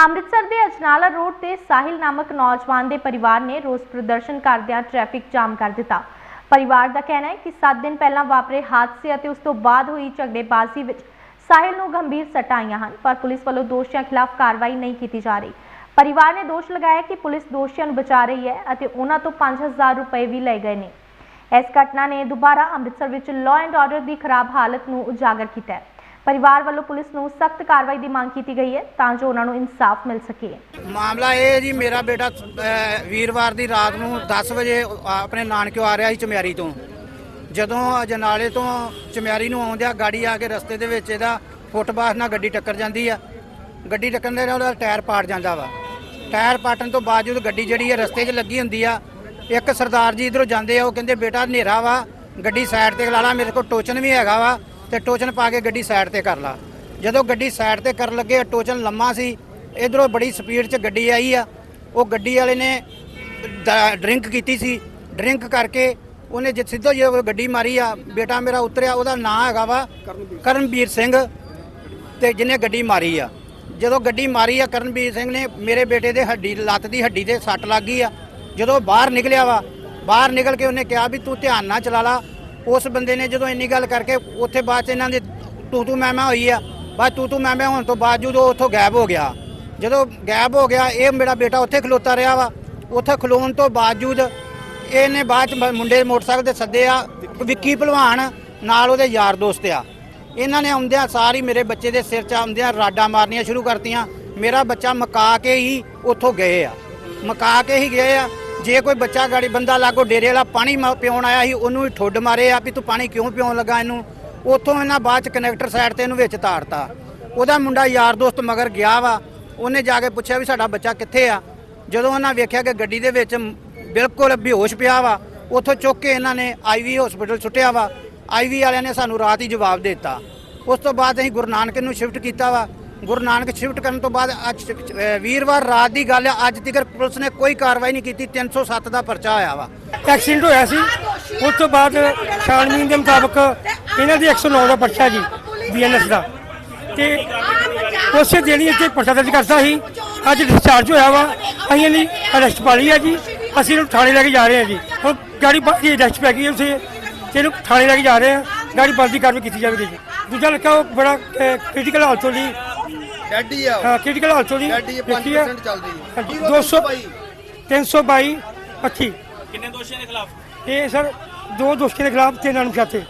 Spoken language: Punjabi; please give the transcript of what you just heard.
ਅੰਮ੍ਰਿਤਸਰ ਦੇ ਅਜਨਾਲਾ ਰੋਡ ਤੇ ਸਾਹਿਲ ਨਾਮਕ ਨੌਜਵਾਨ ਦੇ ਪਰਿਵਾਰ ਨੇ ਰੋਸ ਪ੍ਰਦਰਸ਼ਨ ਕਰਦਿਆਂ ਟ੍ਰੈਫਿਕ ਜਾਮ ਕਰ ਦਿੱਤਾ। ਪਰਿਵਾਰ ਦਾ ਕਹਿਣਾ ਹੈ ਕਿ 7 ਦਿਨ ਪਹਿਲਾਂ ਵਾਪਰੇ ਹਾਦਸੇ ਅਤੇ ਉਸ ਤੋਂ ਬਾਅਦ ਹੋਈ ਝਗੜੇਬਾਜ਼ੀ ਵਿੱਚ ਸਾਹਿਲ ਨੂੰ ਗੰਭੀਰ ਸੱਟਾਂ ਆਈਆਂ ਹਨ, ਪਰ ਪੁਲਿਸ ਵੱਲੋਂ ਦੋਸ਼ੀਆਂ ਖਿਲਾਫ ਕਾਰਵਾਈ ਨਹੀਂ ਕੀਤੀ ਜਾ ਰਹੀ। ਪਰਿਵਾਰ ਨੇ ਦੋਸ਼ ਲਗਾਇਆ ਕਿ ਪੁਲਿਸ ਦੋਸ਼ੀਆਂ ਨੂੰ ਬਚਾ ਰਹੀ ਹੈ ਅਤੇ ਉਹਨਾਂ ਤੋਂ 5000 ਰੁਪਏ ਵੀ ਲਏ ਗਏ ਨੇ। ਇਸ ਘਟਨਾ ਨੇ ਦੁਬਾਰਾ ਅੰਮ੍ਰਿਤਸਰ ਵਿੱਚ ਲਾਅ ਐਂਡ ਆਰਡਰ ਦੀ ਖਰਾਬ ਹਾਲਤ ਨੂੰ ਉਜਾਗਰ ਕੀਤਾ ਹੈ। ਪਰਿਵਾਰ ਵੱਲੋਂ ਪੁਲਿਸ ਨੂੰ ਸਖਤ ਕਾਰਵਾਈ ਦੀ ਮੰਗ ਕੀਤੀ ਗਈ ਹੈ ਤਾਂ ਜੋ ਉਹਨਾਂ ਨੂੰ ਇਨਸਾਫ ਮਿਲ ਸਕੇ। ਮਾਮਲਾ ਇਹ ਹੈ ਜੀ ਮੇਰਾ ਬੇਟਾ ਅਹ, ਵੀਰਵਾਰ ਦੀ ਰਾਤ ਨੂੰ 10 ਵਜੇ ਆਪਣੇ ਨਾਨਕਿਓ ਆ ਰਿਹਾ ਸੀ ਚਮਿਆਰੀ ਤੋਂ। ਜਦੋਂ ਅਜਨਾਲੇ ਤੋਂ ਚਮਿਆਰੀ ਨੂੰ ਆਉਂਦਿਆਂ ਗਾੜੀ ਆ ਕੇ ਰਸਤੇ ਦੇ ਵਿੱਚ ਇਹਦਾ ਫੁੱਟਪਾਥ ਨਾਲ ਗੱਡੀ ਟੱਕਰ ਜਾਂਦੀ ਆ। ਗੱਡੀ ਟੱਕਰਨ ਦੇ ਨਾਲ ਉਹਦਾ ਟਾਇਰ ਪਾੜ ਜਾਂਦਾ ਵਾ। ਟਾਇਰ ਪਾਟਣ ਤੋਂ ਬਾਵਜੂਦ ਗੱਡੀ ਜਿਹੜੀ ਹੈ ਰਸਤੇ 'ਚ ਲੱਗੀ ਹੁੰਦੀ ਆ ਇੱਕ ਸਰਦਾਰ ਜੀ ਇਧਰੋਂ ਜਾਂਦੇ ਆ ਉਹ ਕਹਿੰਦੇ ਬੇਟਾ ਹਨੇਰਾ ਵਾ। ਗੱਡੀ ਸਾਈਡ ਤੇ ਲਾ ਲਾ ਮੇਰੇ ਕੋਲ ਟੋਚਨ ਵੀ ਹੈਗਾ ਵਾ। ਤੇ ਟੋਚਨ ਪਾ ਕੇ ਗੱਡੀ ਸਾਈਡ ਤੇ ਕਰ ਲਾ। ਜਦੋਂ ਗੱਡੀ ਸਾਈਡ ਤੇ ਕਰਨ ਲੱਗੇ, ਟੋਚਨ ਲੰਮਾ ਸੀ। ਇਧਰੋਂ ਬੜੀ ਸਪੀਡ 'ਚ ਗੱਡੀ ਆਈ ਆ। ਉਹ ਗੱਡੀ ਵਾਲੇ ਨੇ ਡਰਿੰਕ ਕੀਤੀ ਸੀ। ਡਰਿੰਕ ਕਰਕੇ ਉਹਨੇ ਜੇ, ਸਿੱਧਾ ਜੇ ਗੱਡੀ ਮਾਰੀ ਆ। ਬੇਟਾ ਮੇਰਾ ਉਤਰਿਆ, ਉਹਦਾ ਨਾਂ ਹੈਗਾ ਵਾ ਕਰਨਵੀਰ ਸਿੰਘ। ਤੇ ਜਿਹਨੇ ਗੱਡੀ ਮਾਰੀ ਆ। ਜਦੋਂ ਗੱਡੀ ਮਾਰੀ ਆ ਕਰਨਵੀਰ ਸਿੰਘ ਨੇ ਮੇਰੇ ਬੇਟੇ ਦੇ ਹੱਡੀ, ਲੱਤ ਦੀ ਹੱਡੀ ਤੇ ਸੱਟ ਲੱਗ ਗਈ ਆ। ਜਦੋਂ ਬਾਹਰ ਨਿਕਲਿਆ ਵਾ, ਬਾਹਰ ਨਿਕਲ ਕੇ ਉਹਨੇ ਕਿਹਾ ਵੀ ਤੂੰ ਧਿਆਨ ਨਾਲ ਚਲਾ ਲਾ। ਉਸ ਬੰਦੇ ਨੇ ਜਦੋਂ ਇੰਨੀ ਗੱਲ ਕਰਕੇ ਉੱਥੇ ਬਾਅਦ ਚ ਇਹਨਾਂ ਦੀ ਤੂੰ ਤੂੰ ਮੈਂ ਮੈਂ ਹੋਈ ਆ। ਬਾਅਦ ਤੂੰ ਤੂੰ ਮੈਂ ਮੈਂ ਹੋਣ ਤੋਂ ਬਾਵਜੂਦ ਉਹ ਉੱਥੋਂ ਗਾਇਬ ਹੋ ਗਿਆ, ਜਦੋਂ ਗਾਇਬ ਹੋ ਗਿਆ, ਇਹ ਮੇਰਾ ਬੇਟਾ ਉੱਥੇ ਖਲੋਤਾ ਰਿਹਾ ਵਾ। ਉੱਥੇ ਖਲੋਣ ਤੋਂ ਬਾਵਜੂਦ ਇਹਨੇ ਬਾਅਦ ਚ ਮੁੰਡੇ ਮੋਟਰਸਾਈਕਲ ਤੇ ਸੱਦੇ ਆ, ਵਿੱਕੀ ਭਲਵਾਨ ਨਾਲ ਉਹਦੇ ਯਾਰ ਦੋਸਤ ਆ। ਇਹਨਾਂ ਨੇ ਆਉਂਦਿਆਂ ਸਾਰੀ ਮੇਰੇ ਬੱਚੇ ਦੇ ਸਿਰ 'ਚ ਆਉਂਦਿਆਂ ਰਾਡਾਂ ਮਾਰਨੀਆਂ ਸ਼ੁਰੂ ਕਰਤੀਆਂ। ਮੇਰਾ ਬੱਚਾ ਮਕਾ ਕੇ ਹੀ ਉੱਥੋਂ ਗਏ ਆ। ਮਕਾ ਕੇ ਹੀ ਗਏ ਆ। ਜੇ ਕੋਈ ਬੱਚਾ ਗਾੜੀ ਬੰਦਾ ਲਾਗੋ ਡੇਰੇ ਵਾਲਾ ਪਾਣੀ ਮ- ਪਿਉਣ ਆਇਆ ਸੀ, ਉਹਨੂੰ ਵੀ ਠੁੱਡ ਮਾਰੇ ਆ ਵੀ ਤੂੰ ਪਾਣੀ ਕਿਉਂ ਪਿਉਣ ਲੱਗਾ ਇਹਨੂੰ? ਉੱਥੋਂ ਇਹਨਾਂ ਬਾਅਦ ਚ ਕਨੈਕਟਰ ਸਾਈਡ ਤੇ ਇਹਨੂੰ ਵਿੱਚ ਤਾੜਤਾ ਉਹਦਾ ਮੁੰਡਾ ਯਾਰ ਦੋਸਤ ਮਗਰ ਗਿਆ ਵਾ। ਉਹਨੇ ਜਾ ਕੇ ਪੁੱਛਿਆ ਵੀ ਸਾਡਾ ਬੱਚਾ ਕਿੱਥੇ ਆ? ਜਦੋਂ ਉਹਨਾਂ ਵੇਖਿਆ ਕਿ ਗੱਡੀ ਦੇ ਵਿੱਚ ਬਿਲਕੁਲ ਬੇਹੋਸ਼ ਪਿਆ ਵਾ, ਉੱਥੋਂ ਚੁੱਕ ਕੇ ਇਹਨਾਂ ਨੇ ਆਈਵੀ ਹਸਪੀਟਲ ਸੁੱਟਿਆ ਵਾ। ਆਈਵੀ ਵਾਲਿਆਂ ਨੇ ਸਾਨੂੰ ਰਾਤ ਹੀ ਜਵਾਬ ਦਿੱਤਾ। ਉਸ ਤੋਂ ਬਾਅਦ ਅਸੀਂ ਗੁਰੂ ਨਾਨਕ ਨੂੰ ਸ਼ਿਫਟ ਕੀਤਾ ਵਾ। ਗੁਰੂ ਨਾਨਕ ਸ਼ਿਫਟ ਕਰਨ ਤੋਂ ਬਾਅਦ ਅੱਜ ਵੀਰਵਾਰ ਰਾਤ ਦੀ ਗੱਲ ਹੈ ਅੱਜ ਤੱਕ ਪੁਲਿਸ ਨੇ ਕੋਈ ਕਾਰਵਾਈ ਨਹੀਂ ਕੀਤੀ 307 ਦਾ ਪਰਚਾ ਆਇਆ ਵਾ। ਐਕਸੀਡੈਂਟ ਹੋਇਆ ਸੀ, ਉਸ ਤੋਂ ਬਾਅਦ ਛਾਣਬੀਨ ਦੇ ਮੁਤਾਬਕ ਇਹਨਾਂ ਦੀ 109 ਦਾ ਪਰਚਾ ਜੀ, ਬੀਐਨਐਸ ਦਾ। ਤੇ ਉਸੇ ਦਿਨ ਹੀ ਇੱਥੇ ਪਰਚਾ ਦਰਜ ਕਰਤਾ ਸੀ, ਅੱਜ ਡਿਸਚਾਰਜ ਹੋਇਆ ਵਾ, ਅਸੀਂ ਇਹਦੀ ਅਰੈਸਟ ਪਾ ਲਈ ਹੈ ਜੀ, ਅਸੀਂ ਇਹਨੂੰ ਥਾਣੇ ਲੈ ਕੇ ਜਾ ਰਹੇ ਹਾਂ ਜੀ। ਹੁਣ ਗਾੜੀ ਬਾਕੀ ਅਰੈਸਟ ਪੈ ਗਈ ਉਸੇ ਇਹਨੂੰ ਥਾਣੇ ਲੈ ਕੇ ਜਾ ਰਹੇ ਹਾਂ ਗਾੜੀ ਬੰਦੀ ਕਾਰਵਾਈ ਕੀਤੀ ਜਾਵੇਗੀ ਜੀ। ਦੂਜਾ ਲੜਕਾ ਉਹ ਬੜਾ ਕ੍ਰਿਟੀਕਲ ਹਾਲਤ ਤੋਂ ਜੀ ਡੈਡੀ ਆ ਹਾਂ ਕ੍ਰਿਟੀਕਲ ਹਾਲਤ ਜੀ? ਡੈਡੀ ਹੈ 5% ਚੱਲਦੀ ਹੈ 200 ਬਾਈ? 322 25 ਕਿੰਨੇ ਦੋਸ਼ੀਆਂ ਦੇ ਖਿਲਾਫ? ਇਹ ਸਰ ਦੋ ਦੋਸ਼ੀਆਂ ਦੇ ਖਿਲਾਫ ਤਿੰਨ ਅਣਪਛਾਤੇ।